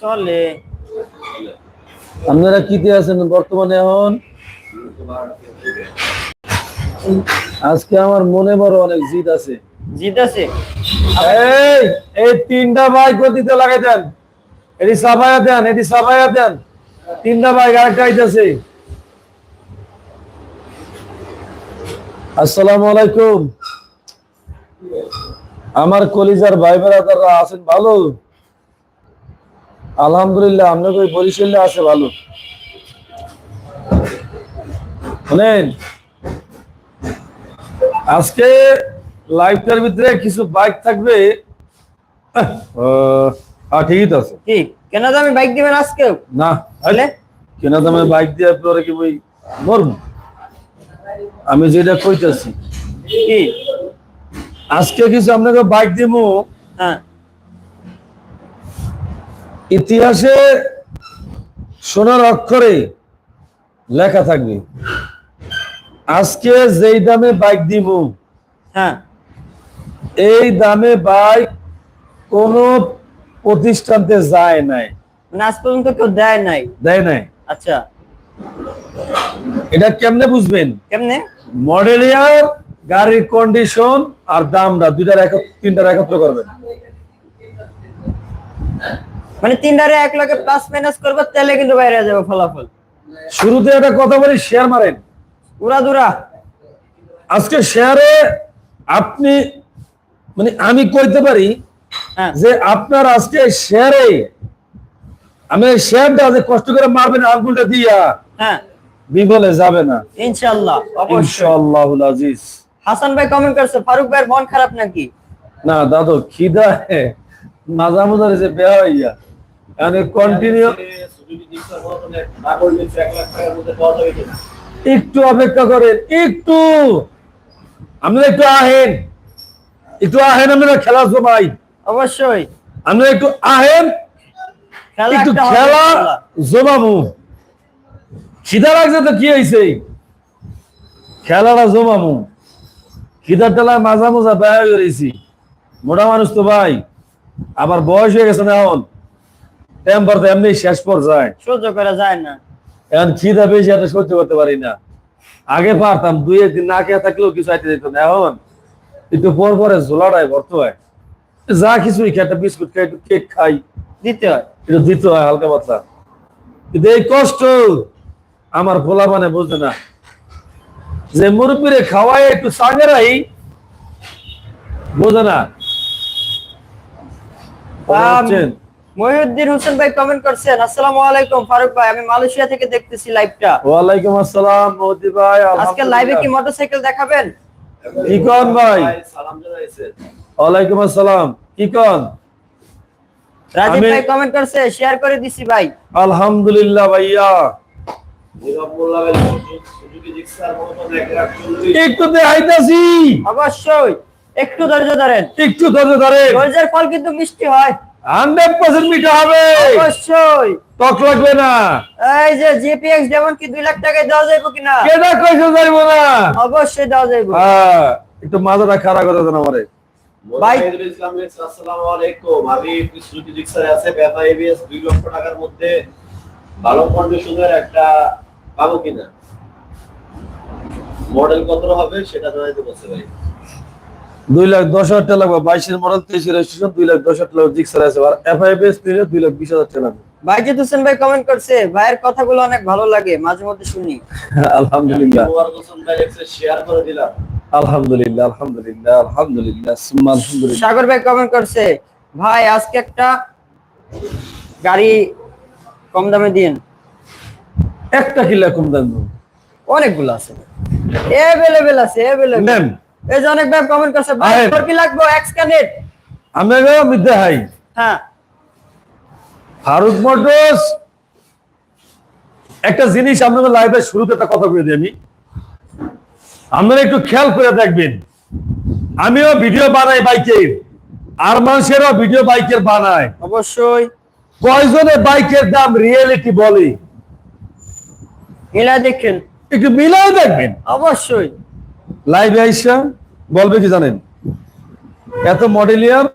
চলে। আপনারা কিতে আছেন বর্তমানে এখন? আজকে আমার মনে বড় অনেক জিদ আছে। জিত আছে? এই এই তিনটা বাইক গতিতে লাগাই দেন। এটি সাফায়া দেন এটি সাফায়া দেন। তিনটা বাইক আরেকটা আইতেছে। আসসালামু আলাইকুম। আমার কলিজার ভাই বেড়াদাররা আছেন ভালো? আলহামদুলিল্লাহ আপনাকে ওই বরিশালে আছে ভালো। শোনেন আজকে লাইভটার ভিতরে কিছু বাইক থাকবে। ঠিকই তো আছে। কি কেন দামে বাইক দিবেন আজকে না তাহলে? কেন দামে বাইক দেওয়ার পরে কি বই মরব? আমি যেটা কইতাছি কি? আজকে কিছু আপনাকে বাইক দিব হ্যাঁ। ইতিহাসে সোনার অক্ষরে লেখা থাকবে। আজকে যেই দামে বাইক দিব হ্যাঁ। এই দামে বাইক কোন প্রতিষ্ঠানতে যায় নাই। মানে আজ পর্যন্ত কেউ দেয় নাই? দেয় নাই। আচ্ছা। এটা কেমনে বুঝবেন? কেমনে? মডেল ইয়ার গাড়ির কন্ডিশন আর দামটা দুইটার এক তিনটার একত্র করবেন। মানে তিনটারে এক লাখে প্লাস মাইনাস করবে তাহলে কিন্তু বাইরে যাবে ফলাফল। শুরুতে একটা কথা বলি শেয়ার মারেন। উড়া দুরা। আজকে শেয়ারে আপনি মানে আমি কইতে পারি হ্যাঁ। যে আপনার আজকে শেয়ারে আমি শেয়ারটা যে কষ্ট করে মারবেন আঙ্গুলটা দিয়া হ্যাঁ। বিফলে যাবে না। ইনশাআল্লাহ অবশ্যই। ইনশাআল্লাহুল আজিজ। হাসান ভাই কমেন্ট করছে ফারুক ভাইয়ের মন খারাপ নাকি? না দাদু খিদা মজা যে বেয়া হইয়া। মানে কন্টিনিউ একটু অপেক্ষা করেন একটু। আপনারা একটু আহেন। একটু আহেন আপনারা খেলা জমাই। অবশ্যই। আপনারা একটু আহেন একটু খেলা। জমাবো। খিদা লাগছে তো কি হয়েছে খেলাটা জমাবো। খিদার টেলায় মাজা মজা ব্যয় হয়ে রয়েছি মোটা মানুষ তো ভাই। আবার বয়স হয়ে গেছে না এখন। টেম্পার তো এমনি শেষ পর্যায়ে। সহ্য করা যায় না। এখন খিদা বেশি একটা সহ্য করতে পারি না। আগে পারতাম দুই একদিন না খেয়ে থাকলেও কিছু আইতে যেত না। এখন একটু পর পরে ঝোলাটাই ভর্ত হয়। যা কিছুই খাই একটা বিস্কুট খাই একটু কেক খাই। দিতে হয়। একটু দিতে হয় হালকা পাতলা। কিন্তু এই কষ্ট আমার পোলা মানে বুঝে না। যে মুরব্বীরে খাওয়াই একটু সাগেরাই বোঝে না? মহিউদ্দিন হোসেন ভাই কমেন্ট করছেন আসসালামু আলাইকুম ফারুক ভাই আমি মালয়েশিয়া থেকে দেখতেছি লাইভটা ওয়ালাইকুম আসসালাম ভাই আজকে লাইভে কি মোটরসাইকেল দেখাবেন? কি কন ভাই? ওয়ালাইকুম আসসালাম কি কন? রাজীব ভাই কমেন্ট করছে শেয়ার করে দিছি ভাই। আলহামদুলিল্লাহ ভাইয়া। একটু দেখাইতাছি। অবশ্যই একটু ধৈর্য ধরেন। একটু ধৈর্য ধরে ধৈর্যের ফল কিন্তু মিষ্টি হয়। হান্ড্রেড পার্সেন্ট মিঠা হবে। অবশ্যই। টক লাগবে না। এই যে জিপিএক্স যেমন কি দুই লাখ টাকায় দেওয়া যাইব কিনা? কেনা কইছে যাইব না। অবশ্যই দেওয়া যাইব। হ্যাঁ একটু মাথাটা খারাপ করে দেন আমারে। ভাই- আসসালামু আলাইকুম। আমি সুজুকি জিক্সারে আছে বেতা এবিএস দুই লক্ষ টাকার মধ্যে ভালো কন্ডিশনের একটা পাবো কিনা? মডেল কত হবে সেটা জানাইতে বলছে ভাই। দুই লাখ দশ হাজার টাকা লাগবে বাইশের মডেল তেইশের রেজিস্ট্রেশন দুই লাখ দশ হাজার টাকা জিক্সার আছে। আর এফআইবিএস নিলে দুই লাখ বিশ হাজার টাকা লাগবে। বাইজিৎ হোসেন ভাই কমেন্ট করছে ভাইয়ের কথাগুলো অনেক ভালো লাগে মাঝে মধ্যে শুনি। আলহামদুলিল্লাহ। ভাই শেয়ার করে দিলাম। আলহামদুলিল্লাহ আলহামদুলিল্লাহ আলহামদুলিল্লাহ আলহামদুলিল্লাহ। সাগর ভাই কমেন্ট করছে ভাই আজকে একটা গাড়ি কম দামে দিন। একটা কিলা কম দাম। অনেকগুলো আছে। এভেলেবেল আছে এভেলেবেল নেন। এই যে অনেক ভাই কমেন্ট করছে ভাই তোর কি লাগবে? এক্স কানেক্ট আমি দেখাই হ্যাঁ। ফারুক মোটরস একটা জিনিস আপনাদের লাইভের শুরুতে একটা কথা বলে দিই আমি। আপনারা একটু খেয়াল করে দেখবেন। আমিও ভিডিও বানাই বাইকের। আর মানুষেরও ভিডিও বাইকের বানায়। অবশ্যই। কয়জনে বাইকের দাম রিয়েলিটি বলে? মিলা দেখেন। একটু মিলাই দেখবেন। অবশ্যই। লাইভে আইসা বলবে কি জানেন? এত মডেলিয়ার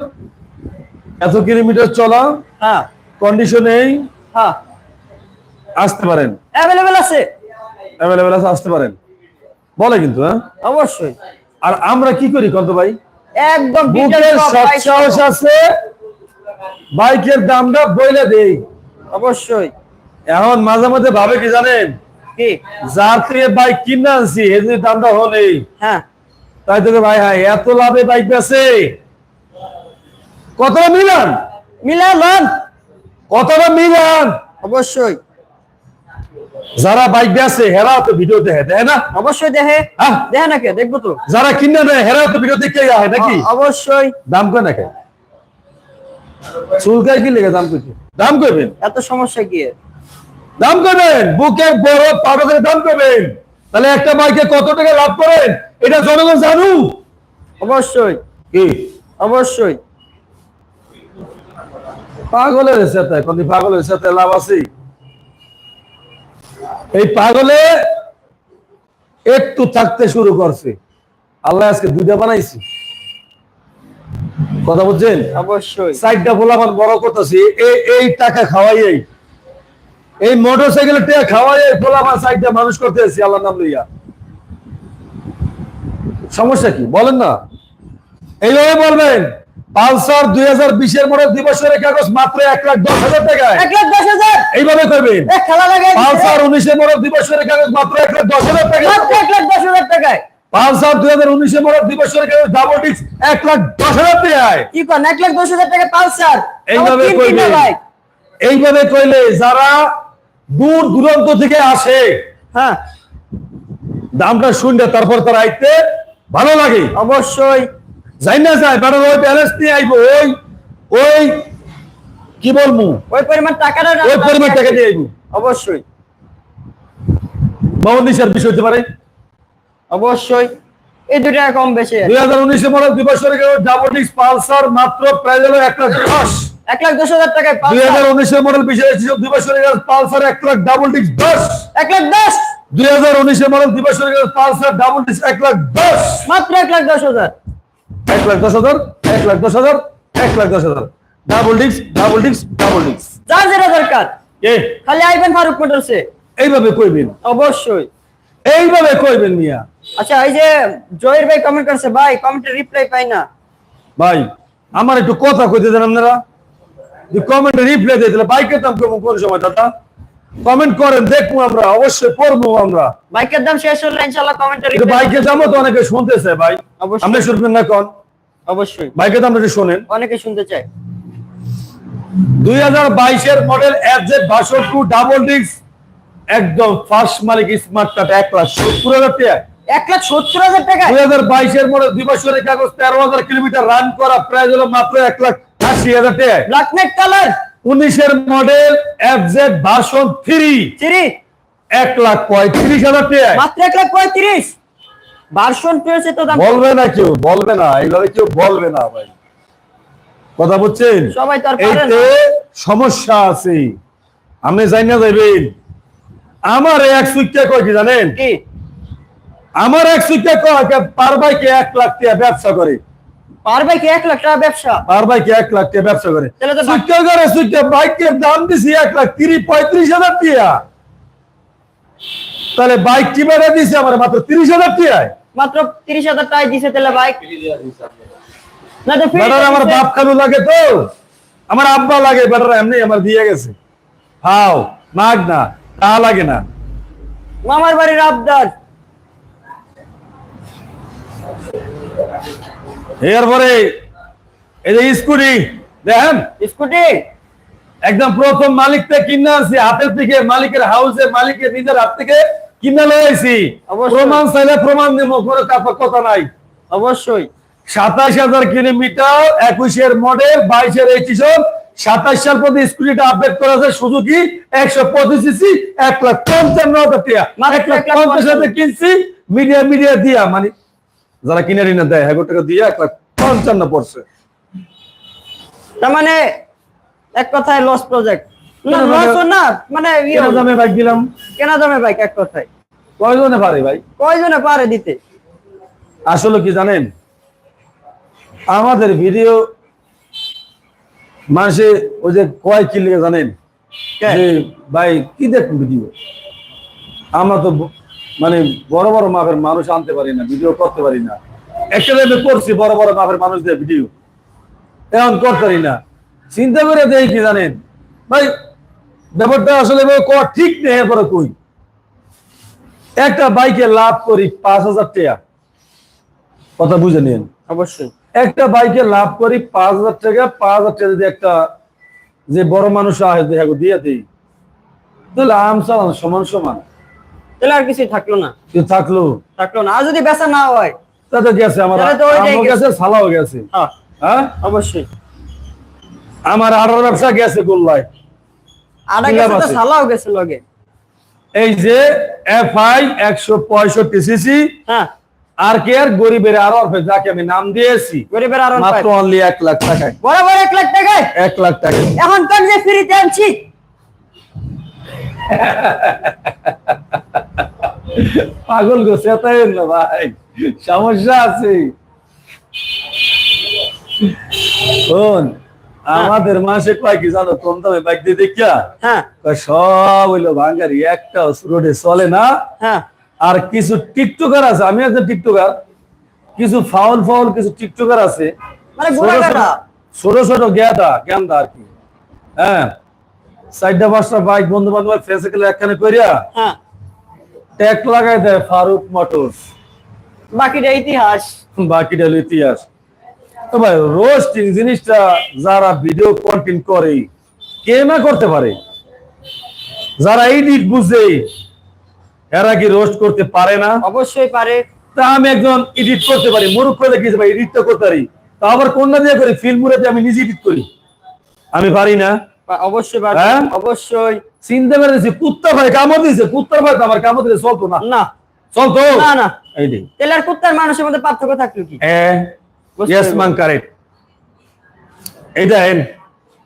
এত কিলোমিটার চলা হ্যাঁ। কন্ডিশনেই হ্যাঁ। আসতে পারেন। অ্যাভেলেবেল আছে? অ্যাভেলেবেল আছে আসতে পারেন। বলে কিন্তু হ্যাঁ? অবশ্যই। আর আমরা কি করি কত ভাই? একদম বুকের price আছে বাইকের দামটা বইলে দেই। অবশ্যই। এখন মাঝে মাঝে ভাবে কি জানেন? কি? যার থেকে বাইক কিনে আনছি যদি দামটা হলেই হ্যাঁ। তাই তোকে ভাই হ্যাঁ এত লাভে বাইক বেছে কতটা মিলান? মিলালাম কতটা মিলান? অবশ্যই। যারা বাইক বেছে হেরাও তো ভিডিও দেখে দেয় না? অবশ্যই দেখে। হ্যাঁ? দেখে নাকি দেখব তো। যারা কিনে নেয় হেরাও তো ভিডিও দেখতে হয় নাকি? অবশ্যই। দাম কয় নাকি চুলকায় কি লেগে দাম কইছে? দাম কইবেন? এত সমস্যা কি? দাম করবেন? বুকে বড় পাগলের দাম করবেন। তাহলে একটা বাইকে কত টাকা লাভ করেন? এটা জনগণ জানু অবশ্যই। কি? অবশ্যই। পাগলের সাথে কোন পাগলের সাথে লাভ আছে? এই পাগলে একটু থাকতে শুরু করছে। আল্লাহ আজকে দুইটা বানাইছি। কথা বলছেন অবশ্যই। সাইডটা বলামান বড় করতেছি। এই এই টাকা খাওয়াই এই মোটর সাইকেলের টাকা খাওয়াই এই বলামান সাইডটা মানুষ করতেছি আল্লাহ নাম লইয়া। সমস্যা কি? বলেন না। এইভাবে বলবেন পালসার দুই হাজার বিশের মডেল দুই বছরের কাগজ মাত্র এক লাখ দশ হাজার টাকায়। এক লাখ দশ হাজার? এইভাবে করবেন। পালসার উনিশের মডেল দুই বছরের কাগজ মাত্র এক লাখ দশ হাজার টাকা এক লাখ দশ হাজার টাকায়। পালসার দুই হাজার উনিশের মডেল দুই বছরের কাগজ ডাবল ডিস্ক এক লাখ দশ হাজার টাকায়। কি করেন এক লাখ দশ হাজার টাকা পালসার? এইভাবে বাইক এইভাবে কইলে যারা দূর দূরান্ত থেকে আসে। হ্যাঁ। দামটা শুনলে তারপর তারা আইতে ভালো লাগে। অবশ্যই। যাই না যায় কারণ ওই ব্যালেন্স নিয়ে আইবো ওই ওই কি বলব? ওই পরিমাণ টাকাটা ওই পরিমাণ টাকা দিয়ে আইবো। অবশ্যই। বাউন্ডিশার বিষয় হতে পারে। অবশ্যই। এই দুটো কম বেশি দুই হাজার উনিশে মডেল দুই বছরের ডাবল ডিস্ক পালসার মাত্র প্রাইস হলো এক দশ। এক লাখ দশ হাজার টাকায় দুই হাজার উনিশের মডেল বিশেষ দুই বছরের পালসার এক লাখ ডাবল ডিস্ক দশ। এক লাখ দশ। দুই হাজার উনিশের মডেল দুই বছরের পালসার ডাবল ডিস্ক এক লাখ দশ। মাত্র এক লাখ দশ হাজার। এক লাখ দশ হাজার এক লাখ দশ হাজার এক লাখ দশ হাজার। Double disc double disc double disc যার যেটা দরকার খালি আইবেন ফারুক মোটরসে। এইভাবে কইবেন অবশ্যই। এইভাবে কইবেন মিয়া? আচ্ছা এই যে জয়ের ভাই কমেন্ট করছে ভাই কমেন্টে রিপ্লাই পাই না। ভাই আমার একটু কথা কইতে দেন আপনারা। কমেন্টে রিপ্লাই দিয়ে দিলে বাইকের দাম কেমন কোন সময় দাদা? কমেন্ট করেন দেখব আমরা অবশ্যই পড়ব আমরা। বাইকের দাম শেষ হলে ইনশাআল্লাহ কমেন্টে বাইকের দামও তো অনেকে শুনতেছে ভাই। অবশ্যই। আপনি শুনবেন না কোন? অবশ্যই। বাইকের দামটা একটু শোনেন। অনেকে শুনতে চায়। দুই হাজার বাইশের model FZ version two double disc একদম ফার্স্ট মালিক স্মার্ট কার্ড এক লাখ সত্তর হাজার টাকা এক লাখ সত্তর হাজার দুই হাজার বাইশের মডেল দুই বছরের কাগজ তেরো হাজার কিলোমিটার রান করা প্রাইস হলো মাত্র এক লাখ আশি হাজার টাকা ব্ল্যাক কালার উনিশের মডেল এফজেড ভার্সন থ্রি চিরি এক লাখ পঁয়ত্রিশ হাজার টাকা মাত্র এক লাখ পঁয়ত্রিশ? ভার্সন টু তো বলবে না কেউ বলবে না এইভাবে কেউ বলবে না ভাই। কথা বলছেন সবাই তো এইতে সমস্যা আছে। আপনি জানি না যাইবেন আমার এক সুইটটা কয় কি জানেন? কি? আমার এক সুইটটা কয় কে পার বাইকে এক লাখ টাকা ব্যবসা করে। পার বাইকে এক লাখ টাকা ব্যবসা। পার বাইকে এক লাখ টাকা ব্যবসা করে। তাহলে করে সুইটটা বাইকের দাম দিছি এক লাখ তিরিশ পঁয়ত্রিশ হাজার টাকা। তাহলে বাইক কি বেড়ে দিছে আমার? মাত্র তিরিশ হাজার টাকায় মাত্র তিরিশ হাজার টাকা দিছে তাহলে বাইক। না তো বেটার আমার বাপ খালু লাগে তো। আমার আব্বা লাগে বেটার এমনি আমার দিয়ে গেছে। হাও মাগ না তা লাগে না। মামার বাড়ির আবদার। এরপরে এই যে স্কুটি দেখেন? স্কুটি? একদম প্রথম মালিক থেকে কিনে আনছি হাতের থেকে মালিকের হাউসে মালিকের নিজের হাত থেকে কিনে লয়েছি প্রমাণ চাইলে প্রমাণ দেবো কোনো কথা নাই। অবশ্যই। সাতাশ হাজার কিলোমিটার একুশের মডেল বাইশের এইটিশন সাতাশ সাল পর্যন্ত স্কুটিটা আপডেট করা আছে সুজুকি একশো পঁচিশ সিসি এক লাখ পঞ্চান্ন হাজার টাকা। এক লাখ পঞ্চাশ হাজার কিনছি মিডিয়া মিডিয়া দিয়া মানে যারা কিনে রিনা দেয় হ্যাঁ টাকা দিয়ে এক লাখ পঞ্চান্ন পড়ছে। তার মানে এক কথায় লস প্রজেক্ট না মানে- লস না মানে ইয়ে দামে বাইক দিলাম। কেনা দামে বাইক এক কথায়। কয়জনে পারে ভাই? কয়জনে পারে দিতে? আসলে কি জানেন? আমাদের ভিডিও মানুষে ওই যে কয় কি লিখে জানেন? ভাই কি দেখুন ভিডিও আমরা তো মানে বড় বড় মাপের মানুষ আনতে পারি না ভিডিও করতে পারি না। একটা টাইমে করছি বড় বড় মাপের মানুষদের ভিডিও এখন করতে পারি না। চিন্তা করে দেই কি জানেন? ভাই ব্যাপারটা আসলে ঠিক নেই এরপরে কই? একটা বাইকে লাভ করি পাঁচ হাজার টাকা। কথা বুঝে নিন। অবশ্যই। একটা বাইকে লাভ করি পাঁচ হাজার টাকা পাঁচ হাজার টাকা যদি একটা যে বড় মানুষ আহে দেখো দিয়ে দিই। তাহলে আম সমান সমান। তাহলে আর কিছুই থাকল না। কিন্তু থাকল? থাকল না। আর যদি বেচা না হয়? তাতে গেছে আমার আমও গেছে। সালাও গেছে। হ্যাঁ। হ্যাঁ? অবশ্যই। আমার আড়ার ব্যবসা গেছে গোল্লায়। কি গেছে তো? সালাও গেছে লগে। এই যে এফ আই একশো পঁয়ষট্টি সিসি হ্যাঁ। আর কে আর গরিবের আর অর্ফে যাকে আমি নাম দিয়েছি গরিবের আর মাত্র অনলি এক লাখ টাকায়। বরাবর এক লাখ টাকায়? এক লাখ টাকা এখন কোন যে ফ্রিতে আনছি। পাগল গো সেটাই না ভাই? সমস্যা আছে। শোন আমাদের মাসে কয় কি জানো কম দামে বাইক দিয়ে দেখিয়া? হ্যাঁ। সব হইল ভাঙ্গারি একটা রোডে চলে না। হ্যাঁ। আর কিছু টিকটকার আছে আমি একজন টিকটকার। কিছু ফাউল ফাউল কিছু টিকটকার আছে। মানে ছোট ছোট- গেদা গেন্দা আর কি। হ্যাঁ। চারটা পাঁচটা বাইক বন্ধু বান্ধব ফেসে গেলে একখানে করিয়া হ্যাঁ। ট্যাগ লাগাই দেয় ফারুক মোটরস বাকিটা ইতিহাস। বাকিটা ইতিহাস। তো ভাই রোস্টিং জিনিসটা যারা ভিডিও কন্টেন্ট করে কে না করতে পারে? যারা এডিট বুঝে এরা কি রোস্ট করতে পারে না? অবশ্যই পারে। তা আমি একজন এডিট করতে পারি মুরুখ করে গেছে ভাই এডিট তো করতে পারি। তা আবার কন্যা দিয়ে করি? ফিল্ম মুড়ে আমি নিজে এডিট করি। আমি পারি না? অবশ্যই পারে। হ্যাঁ? অবশ্যই। চিনতে পেরেছি কুত্তা ভাই কামড় দিয়েছে কুত্তার ভাই তো আমার কামড় দিলে চলতো না। না। চলতো? না না। এই যে। তেল আর কুত্তার মানুষের মধ্যে পার্থক্য থাকল কি? বুঝতে ইয়েস মান কারেক্ট এইটা হেন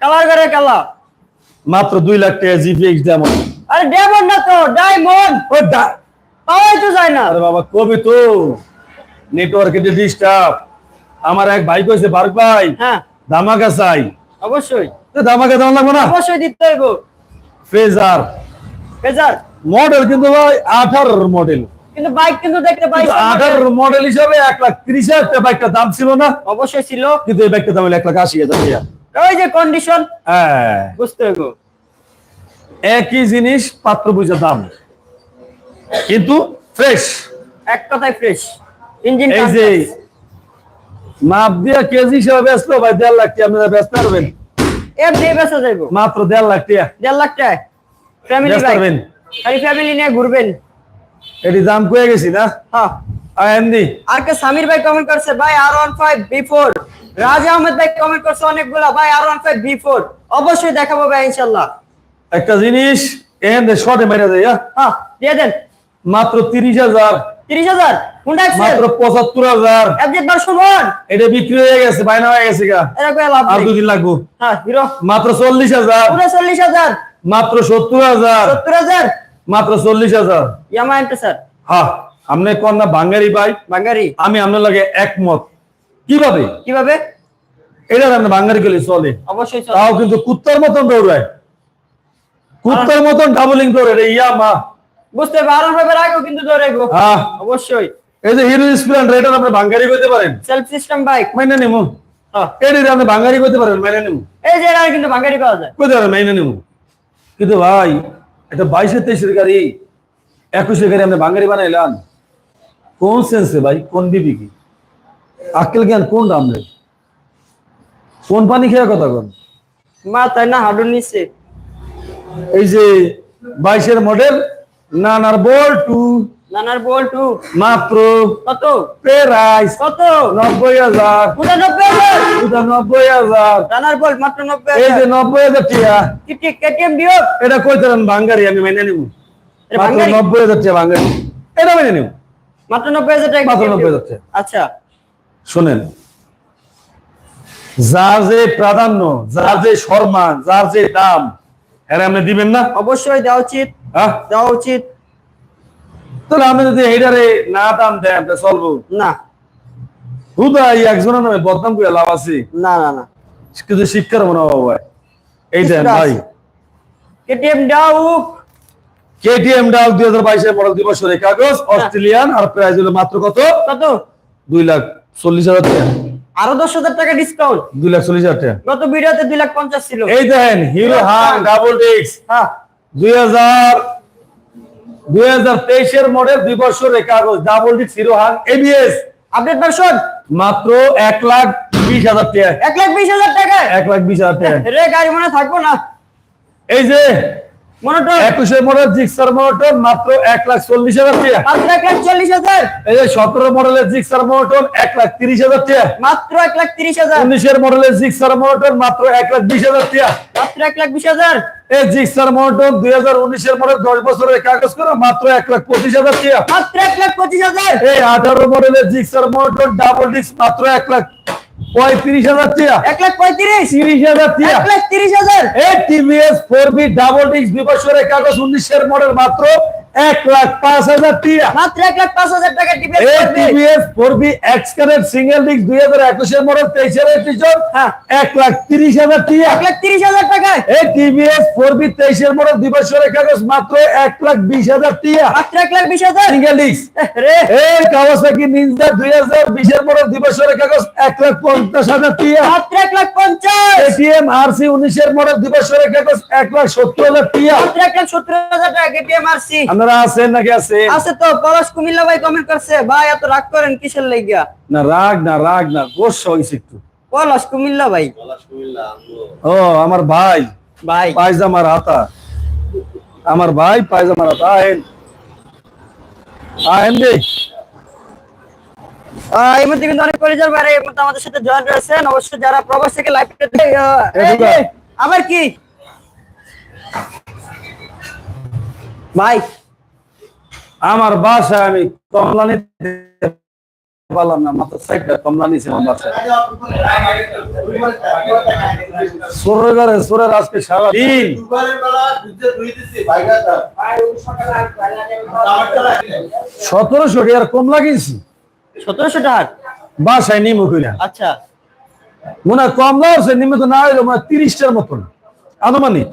কালার করে কালা মাত্র দুই লাখ টাকা জিপিএক্স যেমন আরে ডায়মন্ড না তো ডায়মন্ড ও দা- পাওয়াই তো যায় না। আরে বাবা কবি তো। নেটওয়ার্কে ডিস্টার্ব আমার এক ভাই কইছে বারক ভাই হ্যাঁ। ধামাকা চাই। অবশ্যই। তো ধামাকা দেওয়া লাগবে না? অবশ্যই দিতে হইব। ফেজার বেজার মডেল কিন্তু ভাই আঠারোর মডেল কিন্তু বাইক কিন্তু দেখতে পাই আঠারোর মডেল হিসাবে এক লাখ তিরিশ হাজার টাকা বাইকটা দাম ছিল না। অবশ্যই ছিল। কিন্তু এই বাইকটা দাম হলো এক লাখ আশি হাজার টাকা। ওই যে কন্ডিশন হ্যাঁ। বুঝতে হইব একই জিনিস পাত্র বুঝে দাম। কিন্তু ফ্রেশ এক কথায় ফ্রেশ ইঞ্জিন এই যে মাপ দিয়া কেজি হিসাবে ব্যস্ত ভাই দেড় লাখ টাকা আপনারা ব্যস্ত পারবেন এর দিয়ে বেচা যাইব। মাত্র লাখ টাকা। দেড় লাখ টাকা। ফ্যামিলি বাইক ফ্যামিলি নিয়ে ঘুরবেন। এটি দাম কয়ে গেছি না? হ্যাঁ। আর কে সামির ভাই কমেন্ট করছে ভাই R one five V four Raja Ahmed ভাই কমেন্ট করছে অনেকগুলা ভাই R one five V four অবশ্যই দেখাবো ভাই ইনশাল্লাহ। একটা জিনিস থেকে শর্টে মেরে যায় হ্যাঁ? হ্যাঁ দিয়ে দেন। মাত্র তিরিশ হাজার। তিরিশ হাজার? মাত্র পঁচাত্তর হাজার। এটা বিক্রি হয়ে গেছে বাইনা হয়ে গেছে আর দুদিন লাগবো। হ্যাঁ মাত্র চল্লিশ হাজার। উনচল্লিশ হাজার। মাত্র সত্তর হাজার। সত্তর হাজার? মাত্র চল্লিশ হাজার। স্যার। হ্যাঁ আপনি কোন বাঙ্গারি ভাই? বাঙ্গারি আমি আপনার লাগে একমত। কীভাবে? কীভাবে? এটা আপনি বাঙ্গারি গেলে চলে। অবশ্যই তাও কিন্তু কুত্তার মতন দৌড়ায়। কুত্তার মতন ডাবলিং দৌড়ে ইয়া মা বুঝতে আগেও কিন্তু গো। হ্যাঁ। অবশ্যই। এই যে হিরো স্প্লেন্ডার এটা আপনি বাঙ্গারি করতে পারেন। সেলফ সিস্টেম বাইক মাইনে নিমু। হ্যাঁ। এটি আপনি বাঙ্গারি করতে পারেন মাইনে নিমু। এই যে এটা কিন্তু বাঙ্গারি পাওয়া যায়। পারেন মাইনে নিমু। কিন্তু ভাই এটা বাইশের তেইশের গাড়ি একুশের গাড়ি আপনি বাঙ্গারি বানাইলাম কোন সেন্সে ভাই? কোন বিবি কি? আক্কেল জ্ঞান কোন দাম নেই কোন পানি খেয়ে কথা কোন? মা তাই না হাডুর নিচে। এই যে বাইশের মডেল নানার বল টু নানার বল টু। মাত্র কত? প্রাইস কত? নব্বই হাজার। পঁচানব্বই হাজার। নব্বই হাজার। নানার বল মাত্র নব্বই এই যে হাজার। নব্বই হাজার কিটি কেটিএম ডিও এটা বাঙ্গারি আমি মেনে নিব। মাত্র? নব্বই হাজার বাঙ্গারি এটা মেনে নিব। মাত্র নব্বই হাজার টাকা মাত্র KTM 90,000 আচ্ছা। শোনেন। যার যে প্রাধান্য যার যে সম্মান যার যে দাম এরা আপনি দিবেন না? অবশ্যই দেওয়া উচিত। হ্যাঁ? দেওয়া উচিত। তাহলে আপনি যদি এইটারে না দাম দেন চলবো। না। হুদা একজনের নামে বদনাম করে লাভ আছে? না না না। কিছু শিক্ষার মনে হবে ভাই। এই দেন ভাই। কেটিএম ডাউক। কেটিএম ডাল দুই হাজার বাইশের মডেল দুই বছরের কাগজ অস্ট্রেলিয়ান আর প্রাইস হলো মাত্র কত? কত? দুই লাখ চল্লিশ হাজার টাকা। আরও দশ হাজার টাকা ডিসকাউন্ট দুই লাখ চল্লিশ হাজার টাকা। গত ভিডিওতে দুই লাখ পঞ্চাশ ছিল। এই দেখেন হিরো হাং ডাবল ডিক্স। হ্যাঁ। দুই হাজার দুই হাজার তেইশের মডেল দুই বছরের কাগজ ডাবল ডি জিরো হান এবিএস আপডেট ভার্সন মাত্র এক লাখ বিশ হাজার টাকা। এক লাখ বিশ হাজার টাকা। এক লাখ বিশ হাজার টাকা। রে গাড়ি মনে থাকব না। এই যে একুশের মডেল জিক্সার মোটর মাত্র এক লাখ চল্লিশ হাজার টাকা এক লাখ চল্লিশ হাজার? এই যে সতেরো মডেলের জিক্সার মোটর এক লাখ তিরিশ হাজার টাকা মাত্র এক লাখ তিরিশ হাজার? উনিশের মডেলের জিক্সার মোটর মাত্র এক লাখ বিশ হাজার টাকা মাত্র এক লাখ বিশ হাজার? এই জিক্সার মোটর দুই হাজার উনিশের মডেল দশ বছরের কাগজ করে মাত্র এক লাখ পঁচিশ হাজার টাকা মাত্র এক লাখ পঁচিশ হাজার? এই আঠারো মডেলের জিক্সার মোটর ডাবল ডিস্ক মাত্র এক লাখ পঁয়ত্রিশ হাজার এক লাখ পঁয়ত্রিশ। তিরিশ হাজার এক লাখ তিরিশ হাজার। এই TVS four V double disc দুই বছরের কাগজ উনিশের মডেল মাত্র। এক লাখ পাঁচ হাজার টাকা মাত্র এক লাখ পাঁচ হাজার টাকা TVS four V X current single disc দুই হাজার একুশের মডেল তেইশের এপিসোড হ্যাঁ। এক লাখ তিরিশ হাজার টাকা এক লাখ তিরিশ হাজার টাকায় এই টিভিএস ফোর বি তেইশের মডেল দুই বছরের কাগজ মাত্র এক লাখ বিশ হাজার টাকা মাত্র এক লাখ বিশ হাজার সিঙ্গেল ডিস্ক এই কাওয়াসাকি নিনজা দুই হাজার বিশের মডেল দুই বছরের কাগজ এক লাখ পঞ্চাশ হাজার টাকা মাত্র এক লাখ পঞ্চাশ এটিএম আরসি উনিশের মডেল দুই বছরের কাগজ এক লাখ সত্তর হাজার টাকা মাত্র এক লাখ সত্তর হাজার টাকা কেটিএম আরসি আপনারা আছেন নাকি আছেন আছে তো পলাশ কুমিল্লা ভাই কমেন্ট করছে ভাই এত রাগ করেন কিসের লাগিয়া? না রাগ না রাগ না গোস হয়েছে একটু। পলাশ কুমিল্লা ভাই। ও আমার ভাই। ভাই। পায়জামার হাতা। আমার ভাই পায়জামার হাতা। আহেন। আহেন আহ, এই মুহূর্তে কিন্তু অনেক পরিচয় বাইরে এই মুহূর্তে আমাদের সাথে জয়েন রয়েছেন। অবশ্যই যারা প্রবাস থেকে লাইভ আবার কি? ভাই আমার বাসায় আমি কমলা নিতে পারলাম না মাত্র সাইডটা কমলা নিছে আমার বাসায়। সোরের ঘরে সোরের আজকে দিছি বাইগাটা সতেরোশো টাকার কমলা কিনছি। সতেরোশো টাকা বাসায় নিমু কইরা। আচ্ছা। মনে হয় কমলা আছে নিমে তো না হইল মানে তিরিশটার মতন। আনুমানিক।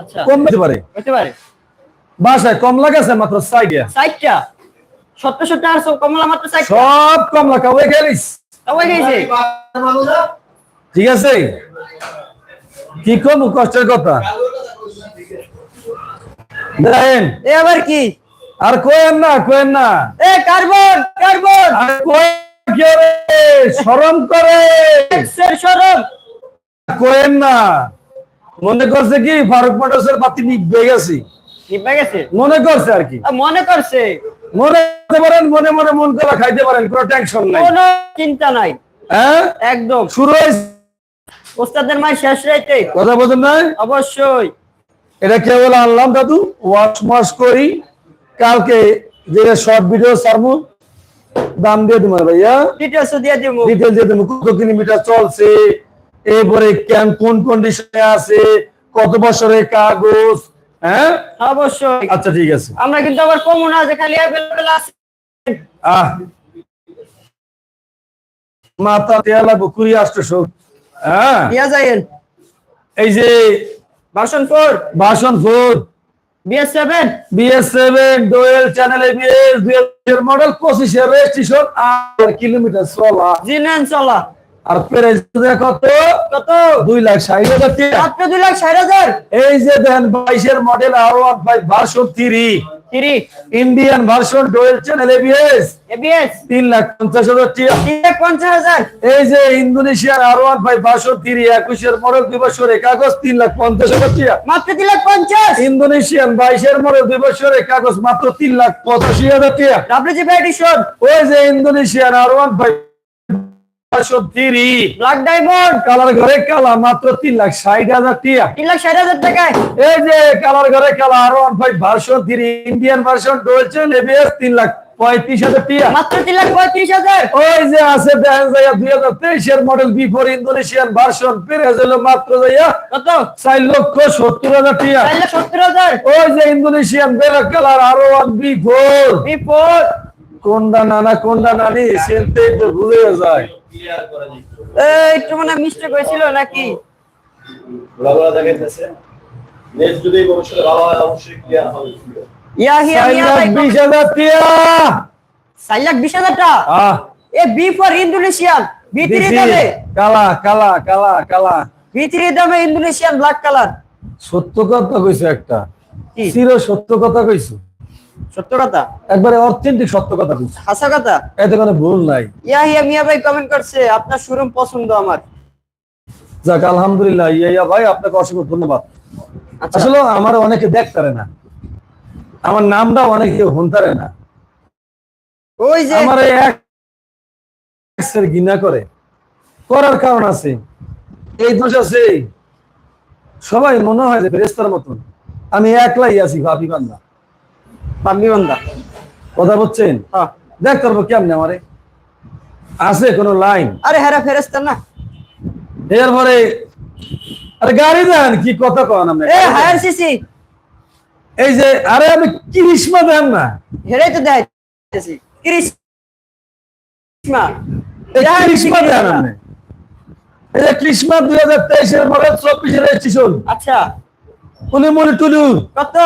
আচ্ছা। কম হতে পারে। হতে পারে। বাসায় কমলা গেছে মাত্র সাইডে ষাটটা সতেরোশো টাকা কমলা মাত্র সব কমলা গেলিস সবাই গেছে ঠিক আছে? কি কম কষ্টের কথা? দেখেন এ আবার কি? আর কোয়েন না কোয়েন না। এ কার্বন কার্বন! আর কোয়েন শরম করে। শরম! কোয়েন না। মনে করছে কি ফারুক মোটরসের বাতি নিবে গেছি। নিভে গেছে? মনে করছে আর কি। মনে করছে। মনে করতে পারেন মনে মনে মন করা খাইতে পারেন কোনো টেনশন নাই। কোনো চিন্তা নাই। হ্যাঁ? একদম। শুরু হয়েছে। ওস্তাদের মাই শেষ রাইতে। কথা বলছেন না অবশ্যই। এটা কেবল আনলাম দাদু। ওয়াশ মাস করি। কালকে শর্ট ভিডিও সারমু দাম দিয়ে দিব ভাইয়া। ডিটেলস দিয়ে দিব ডিটেল দিয়ে দেবো কত কিলোমিটার চলছে এরপরে কেন কোন কন্ডিশনে আছে কত বছরের কাগজ হ্যাঁ? অবশ্যই। আচ্ছা ঠিক আছে। আমরা কিন্তু আবার কমু না যে খালি অ্যাভেলেবল আছে। আহ। মাথা দেয়া লাগবো কুড়ি আটশো। হ্যাঁ? যাইন এই যে ভার্সন 4 বাসন food BS 7 BS seven dual channel ABS দুই হাজার মডেল পঁচিশের রেজিস্ট্রেশন আর কিলোমিটার চলা। জিনেন চলা। আর প্রাইস কত? কত? দুই লাখ ষাট হাজার মাত্র দুই লাখ ষাট হাজার? এই যে দেন বাইশের মডেল আর one five version three Indian version dual channel ABS ABS তিন লাখ পঞ্চাশ হাজার তিন লাখ পঞ্চাশ হাজার? এই যে ইন্দোনেশিয়ার R one five version three একুশের মডেল দুই বছরের কাগজ তিন লাখ পঞ্চাশ হাজার টাকা। মাত্র তিন লাখ পঞ্চাশ? ইন্দোনেশিয়ান বাইশের মডেল দুই বছরের কাগজ মাত্র তিন লাখ পঁচাশি হাজার টাকা। ডাব্লিউজি এডিশন ওই যে Indonesian R one five black diamond colour ঘরে কালা মাত্র তিন লাখ ষাট হাজার টাকা। তিন লাখ ষাট হাজার টাকায়। এই যে কালার ঘরে কালা R one five version three Indian version ABS তিন লাখ পঁয়ত্রিশ হাজার টাকা। মাত্র তিন লাখ পঁয়ত্রিশ হাজার। ওই যে আছে দেখেন যাইয়া দুই হাজার তেইশের মডেল বিফোর ইন্দোনেশিয়ান ভার্সন পেরে হলো মাত্র যাইয়া কত? চার লক্ষ সত্তর হাজার টাকা। চার লাখ সত্তর হাজার। ওই যে ইন্দোনেশিয়ান বেলা কালার আরও one V four V four কোনটা নানা কোনটা নানি সেনতে একটু ভুলে যায়। ক্লিয়ার করে দিচ্ছি এই, একটু মানে মিস্টেক হয়েছিল নাকি? ঘোরাঘোরা দেখাইতেছে। নেক্সট যদি ভবিষ্যতে ভালো হয় অবশ্যই ক্লিয়ার হবে। ইয়া মিয়া lakh A V four Indonesian V দামে। কালা কালা কালা কালা। দামে ইন্দোনেশিয়ান ব্ল্যাক কালার। সত্য কথা কইছো একটা। কি? চির সত্য কথা কইছো। সত্য কথা? একবারে অথেন্টিক সত্য কথা হাসা কথা? এতে কোনো ভুল নাই। মিয়া ভাই কমেন্ট করছে আপনার শোরুম পছন্দ আমার। যাক আলহামদুলিল্লাহ ভাই আপনাকে অসংখ্য ধন্যবাদ। আচ্ছা। আসলে আমার অনেকে দেখতারে না। আমার নামটা অনেকে হনতারে না। ওই যে আমার এক ঘৃণা করে। করার কারণ আছে। এই দোষ আছে। সবাই মনে হয় যে ফেরেস্তার মতন। আমি একলাই আছি ভাবি বান্দা। পাম্মি কথা বলছেন? হ্যাঁ। দেখ করব কেমনে আমারে। আছে কোনো লাইন? আরে হেরা ফেরেস্তা না। এরপরে আরে গাড়ি দেন কি কথা কন আপনি? A higher CC. এই যে আরে আমি কিরিশমা দেন না। হেরাই তো দেখাইতেছি কৃষ্ণা কৃষ্মা দেন আপনি। এই যে কৃষ্মা দুই হাজার তেইশের মডেল চব্বিশের রেজিস্ট্রেশন আচ্ছা। উনি মনে টুলু কত?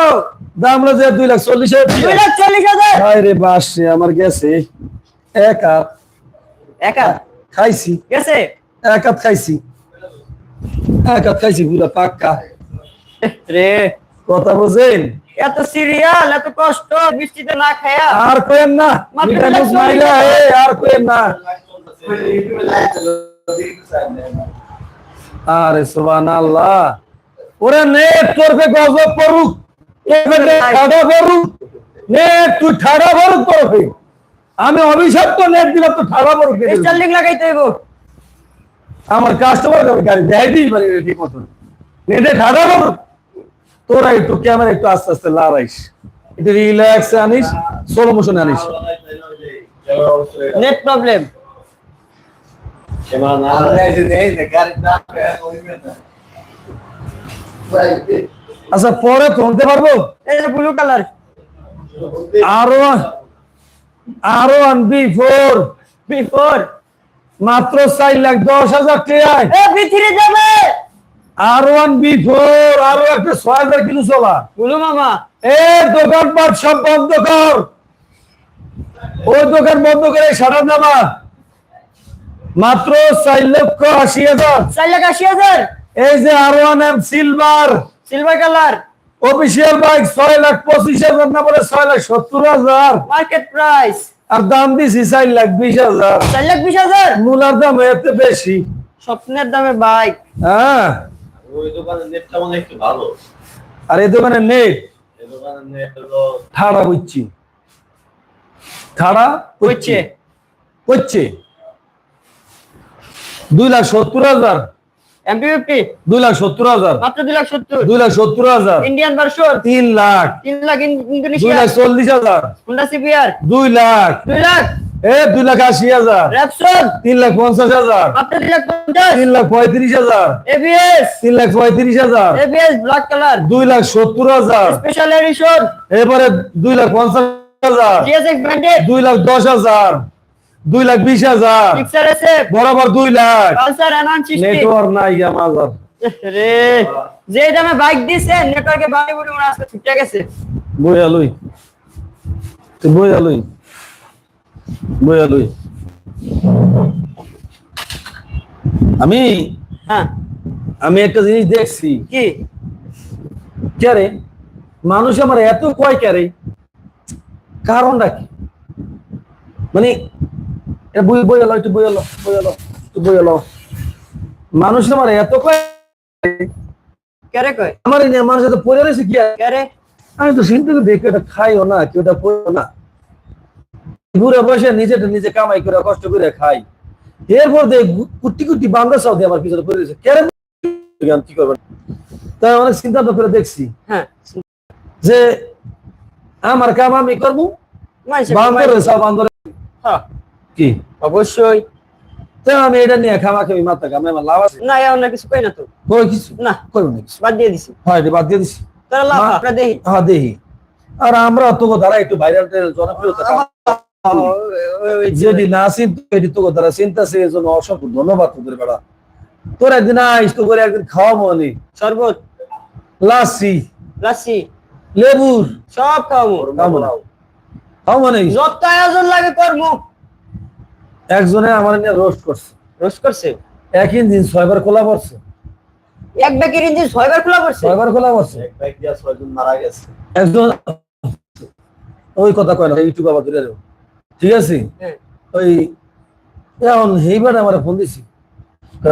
দাম যে দুই লাখ চল্লিশ হাজার। রে বাস রে, আমার গেছে। এক খাইছি। গেছে? এক খাইছি। এক খাইছি পুরা পাক্কা। রে। কথা বোঝেন? এত সিরিয়াল এত কষ্ট বৃষ্টিতে না খায়া। আর কোয়েন না ভিটামিন মাইলা এ আর কোয়েন না। আরে সুবহানাল্লাহ। ওরে নেট করবে গজব করুক। আমি অভিশপ্ত নেট দিলাম তো ঠাডা করুক লাগাইতে হইব। আমার কাস্টমার গাড়ি দেয় দিই ঠিক মতন। নেটে ঠাডা করুক। তোরা একটু ক্যামেরা একটু আস্তে আস্তে লড়াইস একটু রিল্যাক্স আনিস সোলো মোশন আনিস। নেট প্রবলেম আচ্ছা পরে তুলতে পারব? যে ব্লু কালার আরও আরও আনবি ফোর বিফোর মাত্র চার লাখ দশ হাজার টাকায়। যাবে। আর ওয়ান বি ফোর আরও একটা ছয় হাজার কিলো চলা ব্লু মামা। এ দোকান পাট সব বন্ধ কর। ওই দোকান বন্ধ করে সারা নামা মাত্র চার লক্ষ আশি হাজার। চার লাখ আশি হাজার। এই যে R one M silver silver colour official bike ছয় লাখ পঁচিশ হাজার না বলে ছয় লাখ সত্তর হাজার। মার্কেট প্রাইস আর দাম দিছি চার লাখ বিশ হাজার। চার লাখ বিশ হাজার? মূলার দাম এত বেশি। স্বপ্নের দামে বাইক হ্যাঁ। ওই নেটটা মনে একটু ভালো। আর এই দোকানে নেট এই দোকানের নেট হলো ঠাড়া বুঝছি। ঠাড়া হচ্ছে হচ্ছে দুই লাখ সত্তর হাজার। এমপি ফিফটি দুই লাখ সত্তর হাজার। মাত্র দুই লাখ সত্তর। দুই লাখ সত্তর হাজার। ইন্ডিয়ান ভার্সন তিন লাখ। তিন লাখ দুই লাখ চল্লিশ হাজার। হুন্ডা সিপিআর দুই লাখ। দুই লাখ? এ দুই লাখ আশি হাজার। তিন লাখ পঞ্চাশ হাজার। দুই লাখ পঞ্চাশ? তিন লাখ পঁয়ত্রিশ হাজার। এবিএস তিন লাখ পঁয়ত্রিশ হাজার। এবিএস ব্ল্যাক কালার দুই লাখ সত্তর হাজার। স্পেশাল এডিশন এরপরে দুই লাখ পঞ্চাশ হাজার। দুই লাখ দশ হাজার। দুই লাখ বিশ হাজার। বরাবর দুই লাখ। নেটওয়ার্ক নাই রে যে দামে বাইক দিছে নেটওয়ার্কে বাড়ি বুড়ি মনে গেছে বই আলুই তুই বই আলুই বই আলুই আমি হ্যাঁ। আমি একটা জিনিস দেখছি। কি? ক্যারে মানুষ আমার এত কয় ক্যারে কারণটা কি? মানে এ বই বই এলো একটু বই এলো বই এলো একটু বই এলো মানুষ আমার এত কয়? কেরে কয়? আমার মানুষ এত পড়ে রয়েছে কি কেরে? আমি তো সিনটুকু দেখে ওটা খাইও না কেউ পড়ো না। বুড়ে বসে নিজেটা নিজে কামাই করে কষ্ট করে খাই। এরপর দেখ কুটি কুটি বান্ধা সাউদি আমার কিছু করে দিয়েছে কেন কি করবেন তাই অনেক চিন্তা করে দেখছি হ্যাঁ। যে আমার কাম আমি করব। বান্দরে সব বান্দরে। হ্যাঁ। কি? অবশ্যই। আমি এটা নিয়ে খামা খামি মাথা কামে আমার লাভ আছে। না এমন কিছু কই না তো? কই কিছু? না। করব না কিছু। বাদ দিয়ে দিছি। হয় রে, বাদ দিয়ে দিছি। তাহলে লাভ মা- আমরা হ্যাঁ দেখি আর আমরা তো দ্বারা একটু ভাইরাল জনপ্রিয়তা যদি না চিনতো এটি তো তারা চিন্তাছে এই জন্য অসংখ্য ধন্যবাদ তোদের বেড়া। তোর একদিন আইস তো করে একদিন খাওয়া মনে শরবত। লাসি লাসি লেবুর। সব খাওয়াবো। খাওয়া মনে খাওয়া মনে যত আয়োজন লাগে করব। একজনে আমার নিয়ে রোস্ট করছে। রোস্ট করছে? একই দিন ছয়বার খোলা পড়ছে। এক ব্যাগের ইঞ্জিন ছয়বার খোলা করছে ছয়বার খোলা পড়ছে। এক বাইক দিয়া ছয়জন মারা গেছে। একজন ওই কথা কয় না ইউটিউব আবার দেবো। ঠিক আছে? হ্যাঁ। ওই এখন এইবার আমার ফোন দিছি।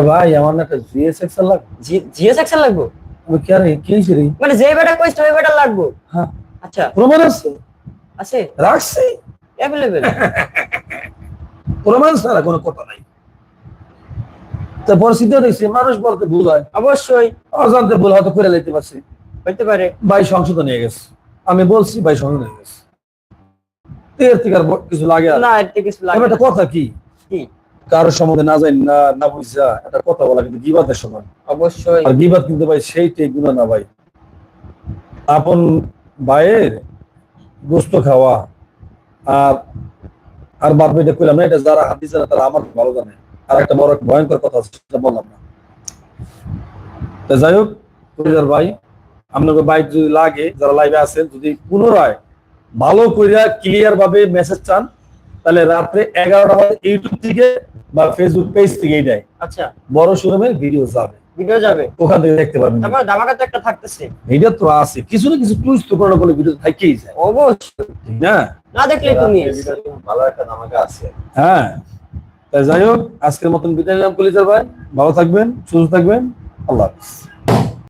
ভাই আমার না একটা জিএস এক্সেল লাগবে। জিএস এক্সেল লাগবো? আমি কে রে কি রে? মানে যে বেটা কইছে ওই বেটা লাগবো? হ্যাঁ। আচ্ছা। প্রমাণ আছে? আছে? রাখছি। অ্যাভেলেবেল প্রমাণ ছাড়া কোনো কথা নাই। তো পরিস্থিতি দেখছি মানুষ বলতে ভুল হয়। অবশ্যই। অজান্তে ভুল হয়তো করে লাইতে পারছি। হইতে পারে। ভাই সংশোধন নিয়ে গেছে। আমি বলছি ভাই সংশোধন নিয়ে গেছে। এর থেকে আর কিছু লাগে না কিছু লাগবে কথা কি? কি? কারোর সম্বন্ধে না জানি না না বুঝা একটা কথা বলা কিন্তু গিবাতের সময় অবশ্যই। আর গিবাত কিন্তু ভাই সেইটাই গুণা না ভাই। আপন ভাইয়ের গোস্ত খাওয়া আর আর বাদ বেটা কইলাম না এটা যারা হাত দিচ্ছে না তারা আমার ভালো জানে। আর একটা বড় ভয়ঙ্কর কথা আছে সেটা বললাম না। তো যাই হোক ভাই আপনাকে বাইক যদি লাগে যারা লাইভে আছেন যদি পুনরায় ভালো কইরা ক্লিয়ার ভাবে মেসেজ চান তাহলে রাত্রে এগারোটা বাজে ইউটিউব থেকে বা ফেসবুক পেজ থেকেই দেয়। আচ্ছা। বড় শোরুমের ভিডিও যাবে। ভিডিও যাবে। ওখান থেকে দেখতে পারবেন। তারপর ধামাকা তো একটা থাকতেছে। ভিডিও তো আছে। কিছু না কিছু ক্লুজ তো কোনো কোনো ভিডিও থাকেই যায়। অবশ্যই। ঠিক না না দেখলে তুমি ভালো একটা ধামাকা আছে। হ্যাঁ। তাই যাই হোক আজকের মতন বিদায় নিলাম কলিজার ভাই। ভালো থাকবেন সুস্থ থাকবেন। আল্লাহ হাফিজ।